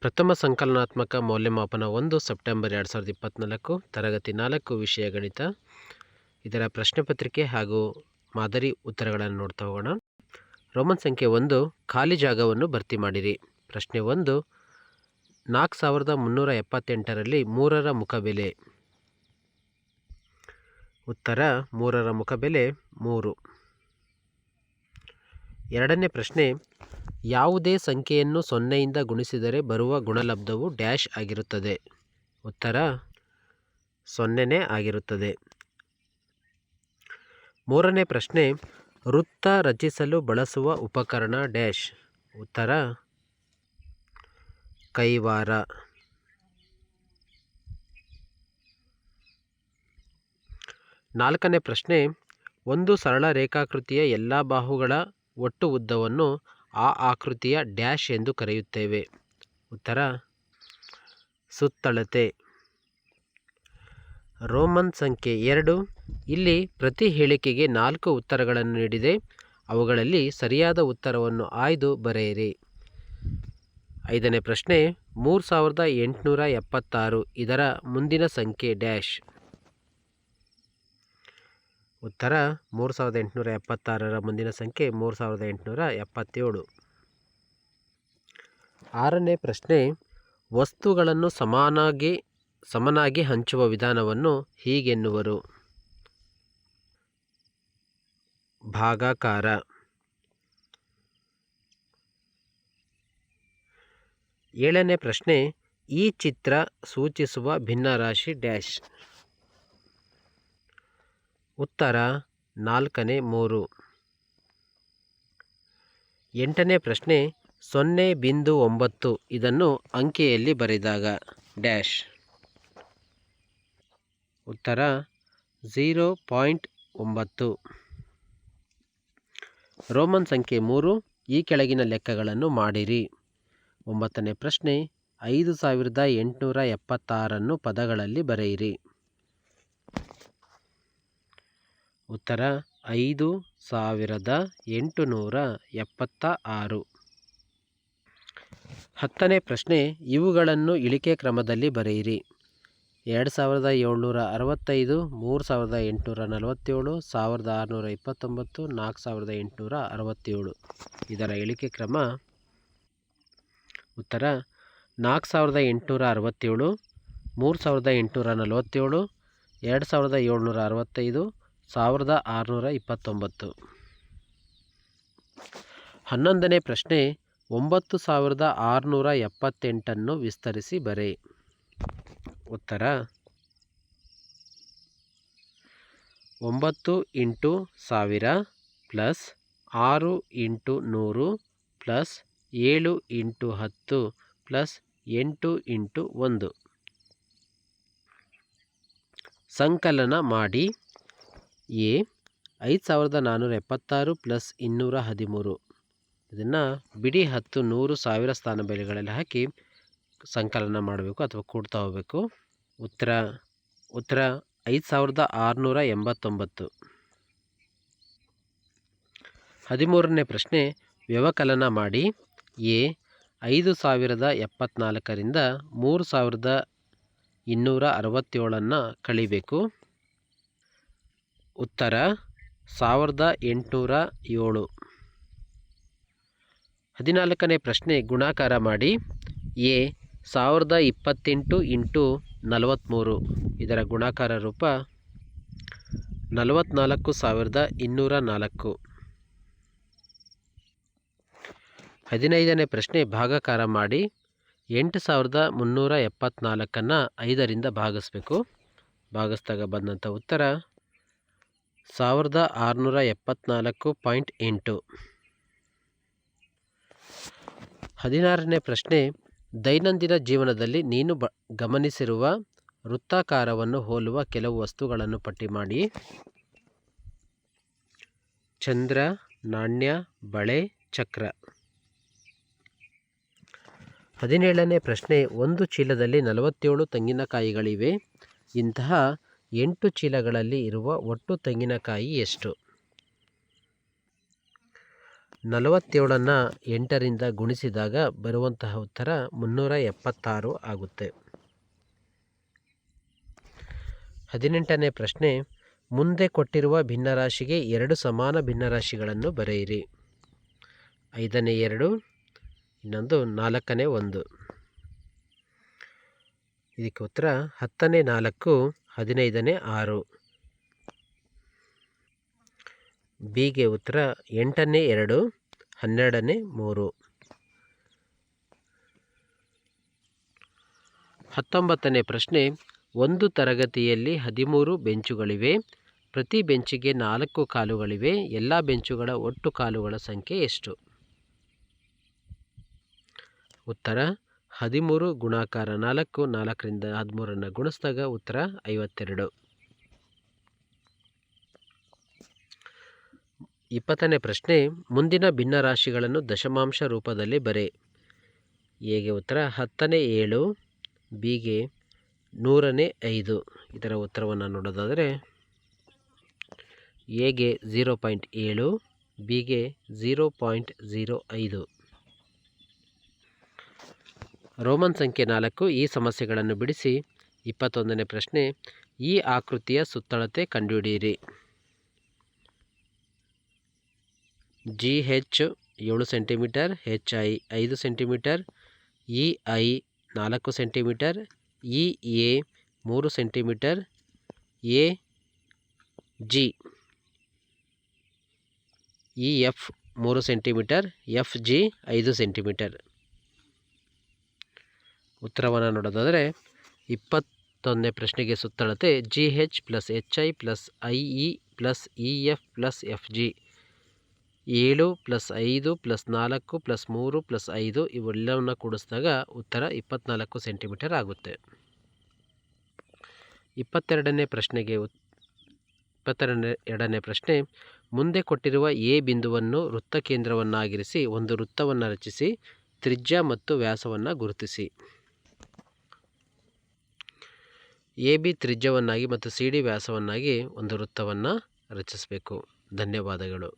ಪ್ರಥಮ ಸಂಕಲನಾತ್ಮಕ ಮೌಲ್ಯಮಾಪನ ಒಂದು ಸೆಪ್ಟೆಂಬರ್ ಎರಡು ಸಾವಿರದ ಇಪ್ಪತ್ತ್ನಾಲ್ಕು ತರಗತಿ ನಾಲ್ಕು ವಿಷಯ ಗಣಿತ. ಇದರ ಪ್ರಶ್ನೆ ಪತ್ರಿಕೆ ಹಾಗೂ ಮಾದರಿ ಉತ್ತರಗಳನ್ನು ನೋಡ್ತಾ ಹೋಗೋಣ. ರೋಮನ್ ಸಂಖ್ಯೆ ಒಂದು, ಖಾಲಿ ಜಾಗವನ್ನು ಭರ್ತಿ ಮಾಡಿರಿ. ಪ್ರಶ್ನೆ ಒಂದು, ನಾಲ್ಕು ಸಾವಿರದ ಮುನ್ನೂರ ಎಪ್ಪತ್ತೆಂಟರಲ್ಲಿ ಮೂರರ ಮುಖಬೆಲೆ ಉತ್ತರ, ಮೂರರ ಮುಖಬೆಲೆ ಮೂರು. ಎರಡನೇ ಪ್ರಶ್ನೆ ಯಾವುದೇ ಸಂಖ್ಯೆಯನ್ನು ಸೊನ್ನೆಯಿಂದ ಗುಣಿಸಿದರೆ ಬರುವ ಗುಣಲಬ್ಧವು ಡ್ಯಾಶ್ ಆಗಿರುತ್ತದೆ. ಉತ್ತರ, ಸೊನ್ನೆನೇ ಆಗಿರುತ್ತದೆ. ಮೂರನೇ ಪ್ರಶ್ನೆ, ವೃತ್ತ ರಚಿಸಲು ಬಳಸುವ ಉಪಕರಣ ಡ್ಯಾಶ್. ಉತ್ತರ, ಕೈವಾರ. ನಾಲ್ಕನೇ ಪ್ರಶ್ನೆ, ಒಂದು ಸರಳ ರೇಖಾಕೃತಿಯ ಎಲ್ಲ ಬಾಹುಗಳ ಒಟ್ಟು ಉದ್ದವನ್ನು ಆ ಆಕೃತಿಯ ಡ್ಯಾಶ್ ಎಂದು ಕರೆಯುತ್ತೇವೆ. ಉತ್ತರ, ಸುತ್ತಳತೆ. ರೋಮನ್ ಸಂಖ್ಯೆ ಎರಡು. ಇಲ್ಲಿ ಪ್ರತಿ ಹೇಳಿಕೆಗೆ ನಾಲ್ಕು ಉತ್ತರಗಳನ್ನು ನೀಡಿದೆ. ಅವುಗಳಲ್ಲಿ ಸರಿಯಾದ ಉತ್ತರವನ್ನು ಆಯ್ದು ಬರೆಯಿರಿ. ಐದನೇ ಪ್ರಶ್ನೆ, ಮೂರು ಸಾವಿರದ ಎಂಟುನೂರ ಎಪ್ಪತ್ತಾರು. ಇದರ ಮುಂದಿನ ಸಂಖ್ಯೆ ಡ್ಯಾಶ್. ಉತ್ತರ ಮೂರು ಸಾವಿರದ ಎಂಟುನೂರ ಎಪ್ಪತ್ತಾರರ ಮುಂದಿನ ಸಂಖ್ಯೆ ಮೂರು ಸಾವಿರದ ಎಂಟುನೂರ ಎಪ್ಪತ್ತೇಳು. ಆರನೇ ಪ್ರಶ್ನೆ, ವಸ್ತುಗಳನ್ನು ಸಮಾನಾಗಿ, ಸಮನಾಗಿ ಹಂಚುವ ವಿಧಾನವನ್ನು ಹೀಗೆನ್ನುವರು. ಭಾಗಾಕಾರ. ಏಳನೇ ಪ್ರಶ್ನೆ, ಈ ಚಿತ್ರ ಸೂಚಿಸುವ ಭಿನ್ನರಾಶಿ ಡ್ಯಾಶ್. ಉತ್ತರ ನಾಲ್ಕನೇ ಮೂರು. ಎಂಟನೇ ಪ್ರಶ್ನೆ ಸೊನ್ನೆ ಬಿಂದು ಒಂಬತ್ತು ಇದನ್ನು ಅಂಕೆಯಲ್ಲಿ ಬರೆದಾಗ ಡ್ಯಾಶ್. ಉತ್ತರ ಝೀರೋ ಪಾಯಿಂಟ್ ಒಂಬತ್ತು. ರೋಮನ್ ಸಂಖ್ಯೆ ಮೂರು ಈ ಕೆಳಗಿನ ಲೆಕ್ಕಗಳನ್ನು ಮಾಡಿರಿ. ಒಂಬತ್ತನೇ ಪ್ರಶ್ನೆ ಐದು ಸಾವಿರದ ಎಂಟುನೂರ ಎಪ್ಪತ್ತಾರನ್ನು ಪದಗಳಲ್ಲಿ ಬರೆಯಿರಿ. ಉತ್ತರ ಐದು ಸಾವಿರದ ಎಂಟುನೂರ ಎಪ್ಪತ್ತ ಆರು. ಹತ್ತನೇ ಪ್ರಶ್ನೆ, ಇವುಗಳನ್ನು ಇಳಿಕೆ ಕ್ರಮದಲ್ಲಿ ಬರೆಯಿರಿ. ಎರಡು ಸಾವಿರದ ಏಳ್ನೂರ ಅರವತ್ತೈದು, ಮೂರು ಸಾವಿರದ ಎಂಟುನೂರ ನಲವತ್ತೇಳು, ಸಾವಿರದ ಆರುನೂರ ಇಪ್ಪತ್ತೊಂಬತ್ತು, ನಾಲ್ಕು ಸಾವಿರದ ಎಂಟುನೂರ ಅರವತ್ತೇಳು. ಇದರ ಇಳಿಕೆ ಕ್ರಮ ಉತ್ತರ ನಾಲ್ಕು ಸಾವಿರದ ಎಂಟುನೂರ ಅರವತ್ತೇಳು, ಮೂರು ಸಾವಿರದ ಎಂಟುನೂರ ನಲವತ್ತೇಳು, ಎರಡು ಸಾವಿರದ ಏಳ್ನೂರ ಅರವತ್ತೈದು ಸಾವಿರದ ಆರುನೂರ ಇಪ್ಪತ್ತೊಂಬತ್ತು. ಹನ್ನೊಂದನೇ ಪ್ರಶ್ನೆ, ಒಂಬತ್ತು ಸಾವಿರದ ಆರುನೂರ ಎಪ್ಪತ್ತೆಂಟನ್ನು ವಿಸ್ತರಿಸಿ ಬರೆ. ಉತ್ತರ, ಒಂಬತ್ತು ಇಂಟು ಸಾವಿರ ಪ್ಲಸ್ ಆರು ಇಂಟು ನೂರು ಪ್ಲಸ್ ಏಳು ಇಂಟು ಹತ್ತು ಪ್ಲಸ್ ಎಂಟು ಇಂಟು ಒಂದು. ಸಂಕಲನ ಮಾಡಿ. ಎ ಐದು ಸಾವಿರದ ನಾನ್ನೂರ ಎಪ್ಪತ್ತಾರು ಪ್ಲಸ್ ಇನ್ನೂರ ಹದಿಮೂರು. ಇದನ್ನು ಬಿಡಿ ಹತ್ತು ನೂರು ಸಾವಿರ ಸ್ಥಾನ ಬೆಲೆಗಳಲ್ಲಿ ಹಾಕಿ ಸಂಕಲನ ಮಾಡಬೇಕು ಅಥವಾ ಕೂಡ್ತಾ ಹೋಗಬೇಕು. ಉತ್ತರ ಉತ್ತರ ಐದು ಸಾವಿರದ ಆರುನೂರ ಎಂಬತ್ತೊಂಬತ್ತು. ಹದಿಮೂರನೇ ಪ್ರಶ್ನೆ, ವ್ಯವಕಲನ ಮಾಡಿ ಎ ಐದು ಸಾವಿರದ ಎಪ್ಪತ್ನಾಲ್ಕರಿಂದ ಮೂರು ಸಾವಿರದ ಇನ್ನೂರ ಅರವತ್ತೇಳನ್ನು ಕಳಿಬೇಕು. ಉತ್ತರ ಸಾವಿರದ ಎಂಟುನೂರ ಏಳು. ಹದಿನಾಲ್ಕನೇ ಪ್ರಶ್ನೆ ಗುಣಾಕಾರ ಮಾಡಿ. ಎ, ಸಾವಿರದ ಇಪ್ಪತ್ತೆಂಟು ಇಂಟು ನಲವತ್ತ್ಮೂರು ಇದರ ಗುಣಾಕಾರ ರೂಪ ನಲವತ್ತ್ನಾಲ್ಕು ಸಾವಿರದ ಇನ್ನೂರ ನಾಲ್ಕು. ಹದಿನೈದನೇ ಪ್ರಶ್ನೆ ಭಾಗಾಕಾರ ಮಾಡಿ. ಎಂಟು ಸಾವಿರದ ಮುನ್ನೂರ ಎಪ್ಪತ್ತ್ನಾಲ್ಕನ್ನು ಐದರಿಂದ ಭಾಗಿಸ್ಬೇಕು. ಭಾಗಿಸ್ದಾಗ ಬಂದಂಥ ಉತ್ತರ ಸಾವಿರದ ಆರುನೂರ ಎಪ್ಪತ್ನಾಲ್ಕು ಪಾಯಿಂಟ್ ಎಂಟು. ಹದಿನಾರನೇ ಪ್ರಶ್ನೆ, ದೈನಂದಿನ ಜೀವನದಲ್ಲಿ ನೀನು ಬ, ಗಮನಿಸಿರುವ ವೃತ್ತಾಕಾರವನ್ನು ಹೋಲುವ ಕೆಲವು ವಸ್ತುಗಳನ್ನು ಪಟ್ಟಿ ಮಾಡಿ. ಚಂದ್ರ, ನಾಣ್ಯ, ಬಳೆ, ಚಕ್ರ. ಹದಿನೇಳನೇ ಪ್ರಶ್ನೆ, ಒಂದು ಚೀಲದಲ್ಲಿ ನಲವತ್ತೇಳು ತೆಂಗಿನಕಾಯಿಗಳಿವೆ. ಇಂತಹ ಎಂಟು ಚೀಲಗಳಲ್ಲಿ ಇರುವ ಒಟ್ಟು ತೆಂಗಿನಕಾಯಿ ಎಷ್ಟು? ನಲವತ್ತೇಳನ್ನು ಎಂಟರಿಂದ ಗುಣಿಸಿದಾಗ ಬರುವಂತಹ ಉತ್ತರ ಮುನ್ನೂರ ಎಪ್ಪತ್ತಾರು ಆಗುತ್ತೆ. ಹದಿನೆಂಟನೇ ಪ್ರಶ್ನೆ, ಮುಂದೆ ಕೊಟ್ಟಿರುವ ಭಿನ್ನರಾಶಿಗೆ ಎರಡು ಸಮಾನ ಭಿನ್ನರಾಶಿಗಳನ್ನು ಬರೆಯಿರಿ. ಐದನೇ ಎರಡು, ಇನ್ನೊಂದು ನಾಲ್ಕನೇ ಒಂದು. ಇದಕ್ಕೆ ಉತ್ತರ ಹತ್ತನೇ ನಾಲ್ಕು ಹದಿನೈದನೇ ಆರು. ಬಿಗೆ ಉತ್ತರ ಎಂಟನೇ ಎರಡು, ಹನ್ನೆರಡನೇ ಮೂರು. ಹತ್ತೊಂಬತ್ತನೇ ಪ್ರಶ್ನೆ, ಒಂದು ತರಗತಿಯಲ್ಲಿ ಹದಿಮೂರು ಬೆಂಚುಗಳಿವೆ, ಪ್ರತಿ ಬೆಂಚಿಗೆ ನಾಲ್ಕು ಕಾಲುಗಳಿವೆ, ಎಲ್ಲ ಬೆಂಚುಗಳ ಒಟ್ಟು ಕಾಲುಗಳ ಸಂಖ್ಯೆ ಎಷ್ಟು? ಉತ್ತರ ಹದಿಮೂರು ಗುಣಾಕಾರ ನಾಲ್ಕು, ನಾಲ್ಕರಿಂದ ಹದಿಮೂರನ್ನು ಗುಣಿಸಿದಾಗ ಉತ್ತರ ಐವತ್ತೆರಡು. ಇಪ್ಪತ್ತನೇ ಪ್ರಶ್ನೆ, ಮುಂದಿನ ಭಿನ್ನರಾಶಿಗಳನ್ನು ದಶಮಾಂಶ ರೂಪದಲ್ಲಿ ಬರೆ. ಹೇಗೆ ಉತ್ತರ ಹತ್ತನೇ ಏಳು, ಬಿಗೆ ನೂರನೇ ಐದು. ಇದರ ಉತ್ತರವನ್ನು ನೋಡೋದಾದರೆ, ಎಗೆ ಝೀರೋ ಪಾಯಿಂಟ್ ಏಳು, ಬಿಗೆ ಝೀರೋ ಪಾಯಿಂಟ್ ಝೀರೋ ಐದು. ರೋಮನ್ ಸಂಖ್ಯೆ ನಾಲ್ಕು ಈ ಸಮಸ್ಯೆಗಳನ್ನು ಬಿಡಿಸಿ ಇಪ್ಪತ್ತೊಂದನೇ ಪ್ರಶ್ನೆ, ಈ ಆಕೃತಿಯ ಸುತ್ತಳತೆ ಕಂಡುಹಿಡಿಯಿರಿ. ಜಿ ಹೆಚ್ ಏಳು ಸೆಂಟಿಮೀಟರ್, ಹೆಚ್ ಐ ಐದು ಸೆಂಟಿಮೀಟರ್, ಇ ಐ ನಾಲ್ಕು ಸೆಂಟಿಮೀಟರ್, ಇ ಎ ಮೂರು centimetre, A G E F ಮೂರು ಸೆಂಟಿಮೀಟರ್, ಎಫ್ ಜಿ ಐದು ಸೆಂಟಿಮೀಟರ್. ಉತ್ತರವನ್ನು ನೋಡೋದಾದರೆ ಇಪ್ಪತ್ತೊಂದನೇ ಪ್ರಶ್ನೆಗೆ ಸುತ್ತಳತೆ G H plus H I plus I E plus E F plus F G. ಏಳು ಪ್ಲಸ್ ಐದು ಪ್ಲಸ್ ನಾಲ್ಕು ಪ್ಲಸ್ ಮೂರು ಪ್ಲಸ್ ಐದು ಇವೆಲ್ಲವನ್ನು ಕೂಡಿಸಿದಾಗ ಉತ್ತರ ಇಪ್ಪತ್ತ್ನಾಲ್ಕು ಸೆಂಟಿಮೀಟರ್ ಆಗುತ್ತೆ. ಇಪ್ಪತ್ತೆರಡನೇ ಪ್ರಶ್ನೆಗೆ ಉತ್, ಇಪ್ಪತ್ತೆರಡನೇ, ಎರಡನೇ ಪ್ರಶ್ನೆ, ಮುಂದೆ ಕೊಟ್ಟಿರುವ ಎ ಬಿಂದುವನ್ನು ವೃತ್ತ ಕೇಂದ್ರವನ್ನಾಗಿರಿಸಿ ಒಂದು ವೃತ್ತವನ್ನು ರಚಿಸಿ ತ್ರಿಜ್ಯ ಮತ್ತು ವ್ಯಾಸವನ್ನು ಗುರುತಿಸಿ. ಎ ಬಿ ತ್ರಿಜ್ಯವನ್ನಾಗಿ ಮತ್ತು ಸಿ ಡಿ ವ್ಯಾಸವನ್ನಾಗಿ ಒಂದು ವೃತ್ತವನ್ನು ರಚಿಸಬೇಕು. ಧನ್ಯವಾದಗಳು.